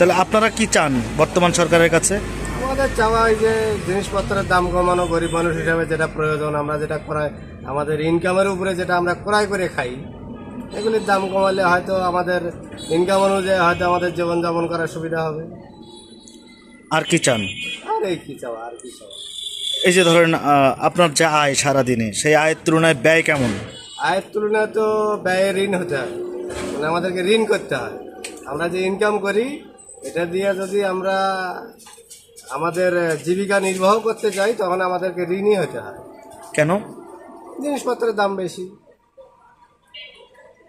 তাহলে আপনারা কি চান বর্তমান সরকারের কাছে? আমাদের চাওয়া এই যে জিনিসপত্রের দাম কমানো গরিব মানুষ হিসাবে যেটা প্রয়োজন আমরা যেটা ক্রয় আমাদের ইনকামের উপরে যেটা আমরা ক্রয় করে খাই এগুলির দাম কমালে হয়তো আমাদের ইনকাম অনুযায়ী হয়তো আমাদের জীবনযাপন করার সুবিধা হবে। আর কি চান? আর এই কি চাওয়া আর কি চাওয়া? এই যে ধরেন আপনার যে আয় সারাদিনে সেই আয়ের তুলনায় ব্যয় কেমন? আয়ের তুলনায় তো ব্যয়ে ঋণ হতে হয়। মানে আমাদেরকে ঋণ করতে হয়। আমরা যে ইনকাম করি এটা দিয়ে যদি আমরা আমাদের জীবিকা নির্বাহ করতে চাই তখন আমাদেরকে ঋণই হতে হয়। কেন? জিনিসপত্রের দাম বেশি।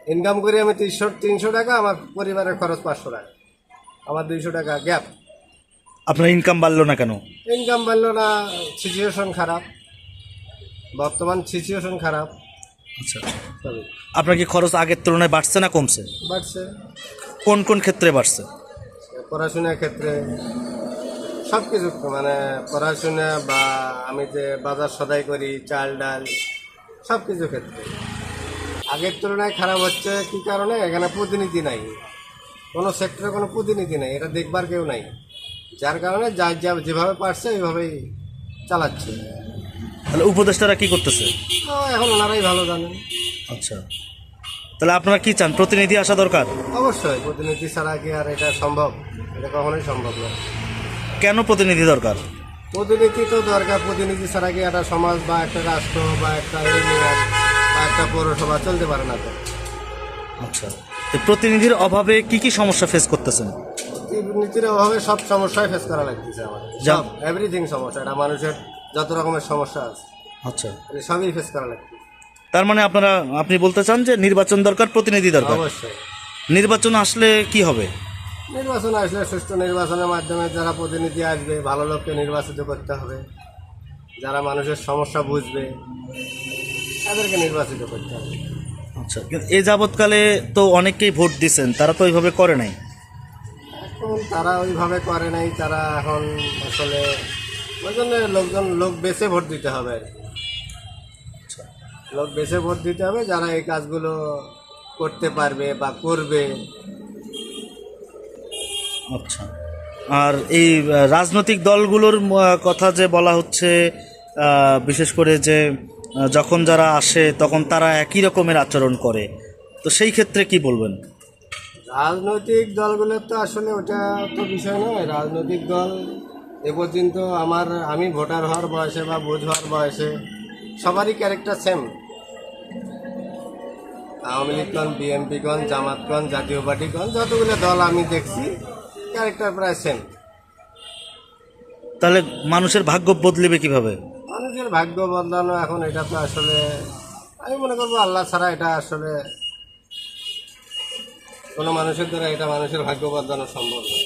ইনকাম করি আমি তিনশো তিনশো টাকা আমার পরিবারের খরচ পাঁচশো টাকা। আমার দুইশো টাকা গ্যাপ আপনার ইনকাম বাড়লো না কেন? ইনকাম বাড়লো না সিচুয়েশন খারাপ। বর্তমান সিচুয়েশন খারাপ। আচ্ছা। আপনার কি খরচ আগের তুলনায় বাড়ছে না কমছে? বাড়ছে। কোন কোন ক্ষেত্রে বাড়ছে? পড়াশোনার ক্ষেত্রে সব কিছু মানে পড়াশোনা বা আমি যে বাজার সদাই করি চাল ডাল সব কিছু ক্ষেত্রে। আগের তুলনায় খারাপ হচ্ছে কি কারণে? এখানে প্রতিনিধি নাই। কোনো সেক্টরে কোনো প্রতিনিধি নাই। এটা দেখবার কেউ নাই। যার কারণে যা যা যেভাবে পারছে ওইভাবেই চালাচ্ছে। তাহলে উপদেষ্টারা কি করতেছে? এখন ওনারাই ভালো জানেন। আচ্ছা। তাহলে আপনারা কি চান? প্রতিনিধি আসা দরকার? অবশ্যই প্রতিনিধি ছাড়া কি আর এটা সম্ভব? এটা কখনোই সম্ভব কেন প্রতিনিধি দরকার? প্রতিনিধি তো দরকার প্রতিনিধি ছাড়া কি একটা সমাজ বা একটা রাষ্ট্র বা একটা ইউনিয়ন বা একটা পৌরসভা চলতে পারে না তো। আচ্ছা তো প্রতিনিধির অভাবে কি কি সমস্যা ফেস করতেছেন? প্রতিনিধির অভাবে সব সমস্যায় ফেস করা লাগতেছে আমাদের। যা- সব এভরিথিং সমস্যা এটা মানুষের যত রকমের সমস্যা আছে আচ্ছা। এটা সবই ফেস করা লাগতেছে। তার মানে আপনারা আপনি বলতে চান যে নির্বাচন দরকার প্রতিনিধি দরকার? অবশ্যই। নির্বাচন আসলে কি হবে? নির্বাচন আসলে সুষ্ঠু নির্বাচনের মাধ্যমে যারা প্রতিনিধি আসবে ভালো লোককে নির্বাচিত করতে হবে। যারা মানুষের সমস্যা বুঝবে তাদেরকে নির্বাচিত করতে হবে। আচ্ছা কিন্তু এ যাবৎকালে তো অনেকেই ভোট দিচ্ছেন তারা তো ওইভাবে করে নাই। এখন তারা ওইভাবে করে নাই তারা এখন আসলে ওই জন্য লোকজন লোক বেছে ভোট দিতে হবে আর কি। লোক বেছে ভোট দিতে হবে যারা এই কাজগুলো করতে পারবে বা করবে আচ্ছা। আর এই রাজনৈতিক দলগুলোর কথা যে বলা হচ্ছে বিশেষ করে যে যখন যারা আসে, তখন তারা একই রকমের আচরণ করে। তো সেই ক্ষেত্রে কি বলবেন? রাজনৈতিক দলগুলোর তো আসলে ওটা তো বিষয় নয়। রাজনৈতিক দল এ পর্যন্ত আমার, আমি ভোটার হওয়ার বয়সে বা বুঝ হওয়ার বয়সে সবারই ক্যারেক্টার সেম আওয়ামী লীগগণ, বিএনপিগণ, জামাতগণ, জাতীয় পার্টিগণ, যতগুলো দল আমি দেখছি ক্যারেক্টার প্রায় সেম তাহলে মানুষের ভাগ্য বদলিবে কীভাবে? মানুষের ভাগ্য বদলানো এখন এটা তো আসলে আমি মনে করব আল্লাহ ছাড়া এটা আসলে কোনো মানুষের দ্বারা এটা মানুষের ভাগ্য বদলানো সম্ভব নয়।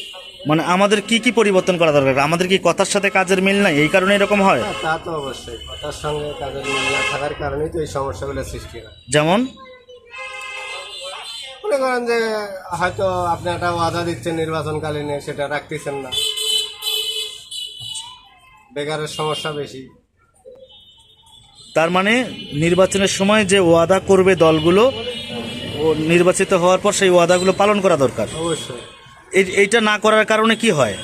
মানে আমাদের কি কি পরিবর্তন করা দরকার? আমাদের কি কথার সাথে কাজের মিল নাই? এই কারণে এরকম হয়? তা তো অবশ্যই। কথার সঙ্গে কাজের মিল না থাকার কারণেই তো এই সমস্যাগুলো সৃষ্টি হয়। যেমন? মনে করেন যে হয়তো আপনি একটা ওয়াদা দিচ্ছেন নির্বাচনকালীনে সেটা রাখতেছেন না। বেকারের সমস্যা বেশি। তার মানে নির্বাচনের সময় যে ওয়াদা করবে দলগুলো ও নির্বাচিত হওয়ার পর সেই ওয়াদাগুলো পালন করা দরকার। অবশ্যই। এই- এইটা না করার কারণে কি হয়?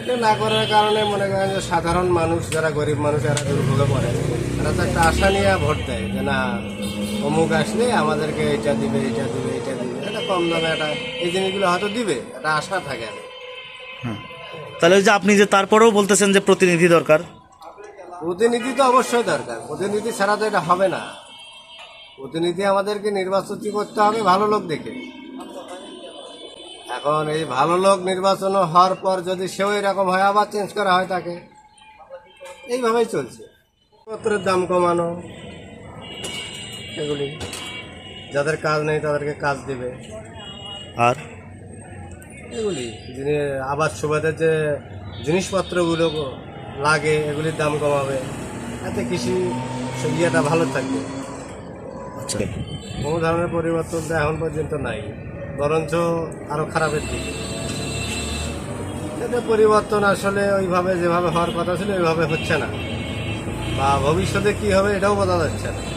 এটা না করার কারণে মনে করেন যে সাধারণ মানুষ যারা গরিব মানুষ এরা দুর্ভোগে পড়ে। তারা তো একটা আশা নিয়ে ভোট দেয় যে না অমুক আসলে আমাদেরকে এটা দিবে এটা দিবে এটা দিবে। এটা কম দামে একটা এই জিনিসগুলো হয়তো দিবে একটা আশা থাকে হ্যাঁ তাহলে ওই যে আপনি যে তারপরেও বলতেছেন যে প্রতিনিধি দরকার। প্রতিনিধি তো অবশ্যই দরকার। প্রতিনিধি ছাড়া তো এটা হবে না। প্রতিনিধি আমাদেরকে নির্বাচিত করতে হবে ভালো লোক দেখে। এখন এই ভালো লোক নির্বাচন হওয়ার পর যদি সেও এরকম হয় আবার চেঞ্জ করা হয় তাকে। এইভাবেই চলছে। পত্রের দাম কমানো এগুলি। যাদের কাজ নেই তাদেরকে কাজ দিবে। আর? এগুলি। যিনি আবাস সুবাদের যে জিনিসপত্রগুলো লাগে এগুলির দাম কমাবে এতে কৃষি ইয়েটা ভালো থাকবে। আচ্ছা। কোনো ধরনের পরিবর্তন তো এখন পর্যন্ত নাই বরঞ্চ আরও খারাপের দিকে। এতে পরিবর্তন আসলে ওইভাবে যেভাবে হওয়ার কথা ছিল ওইভাবে হচ্ছে না। বা ভবিষ্যতে কি হবে এটাও বোঝা যাচ্ছে না।